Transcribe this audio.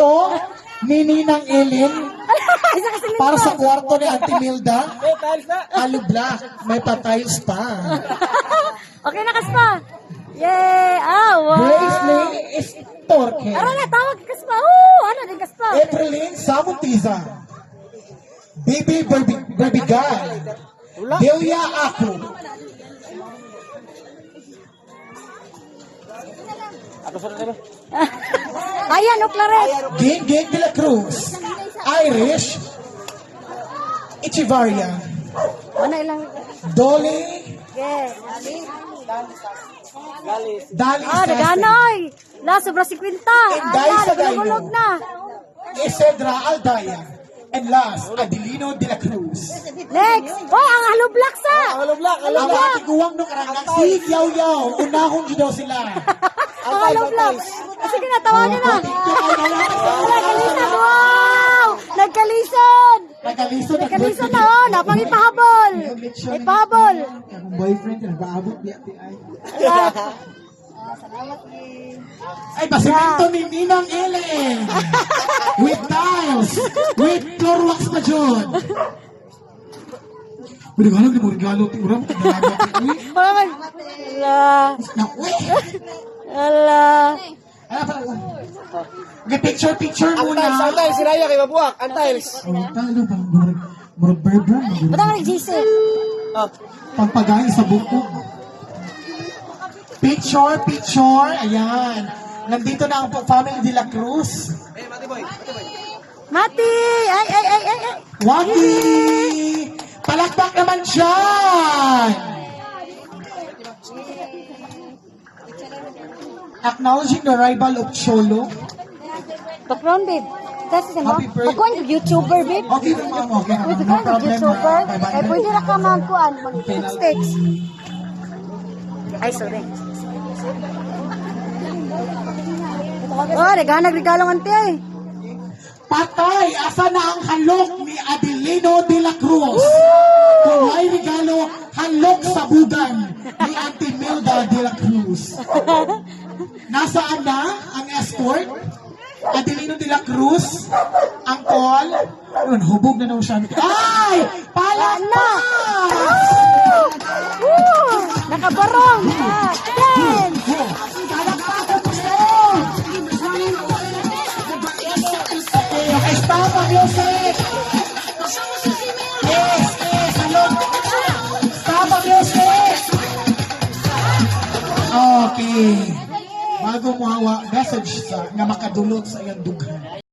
ito ni Ninang Ellen Isa kasi may para sa kwarto ni Auntie Milda. Halo black, may pa-tiles pa. Okay na kaspa. Yay! Ah, wow! Bracelet is Torque. Tara na, tawag ka kaspa. Oo, ano din kaspa? Evelyn Samuntiza. Bibi Berbi- Berbigal. Delia Ako. Ako sa nila. Ayan, o Claret. Ging Ging de la Cruz. Irish. Echevarria. Ano ilang? Dolly. Yes. Galis. Dali Ah, Sese. naganoy. La, sobra 50. Inday Ah, sa Daino. na. Isedra Aldaya. And last, Adelino de la Cruz. Next. Oh, ang halo black sa. Halo black, halo Ang black. mga tiguang nung karanggang si Yaw Yaw. Unahon daw sila. Ang halo black. Sige na, tawagin na. Nagkalisan. Wow! Nagkalisan. Nagkaliso na Nagkalisan na, oh. Napangipahabol. Ipahabol. Akong boyfriend, nag-aabot niya. ay. Ay, basimento ni Ninang Ellen. With tiles. With floor wax pa dyan. Pero gano'n, di mo regalo, ti uram. Uy, Mga Ala. na, uy. Ala. Ano pa? Picture, picture Ang tiles, ang muna. tiles. Si Raya kay Mabuak. Ang tiles. Oh, talo ba? Murag, berbra. Ba't ang nag-GC? Oh. Pagpagain sa bukog. Picture, picture. Ayan. Nandito na ang family de la Cruz. Eh, Mati Boy. Mati Boy. Mati! Ay, ay, ay, ay, ay. Waki! Palakpak naman dyan! Acknowledging the arrival of Cholo. Background, babe. Kasi birthday. pagkuhan yung YouTuber, babe. Okay, ma'am. Okay, Uy, ma'am. No pagkuhan yung problem. YouTuber. Eh, pwede na ka magkuhan. Mag-sticks. Ay, sorry. Oh, reganag regalong ante ay. Patay! Asa na ang halok ni Adelino de la Cruz? Kung may regalo, halok sa bugan ni Auntie Milda de la Cruz. Nasaan na ang escort? Adelino de la Cruz? Ang call? Ayun, hubog na naman siya. Ay! Woo! Nakabarong! Ten! Ang music! Yes, yes! Stop ang music! Okay. Bago mo hawa, message sa nga makadulot sa iyang dughan.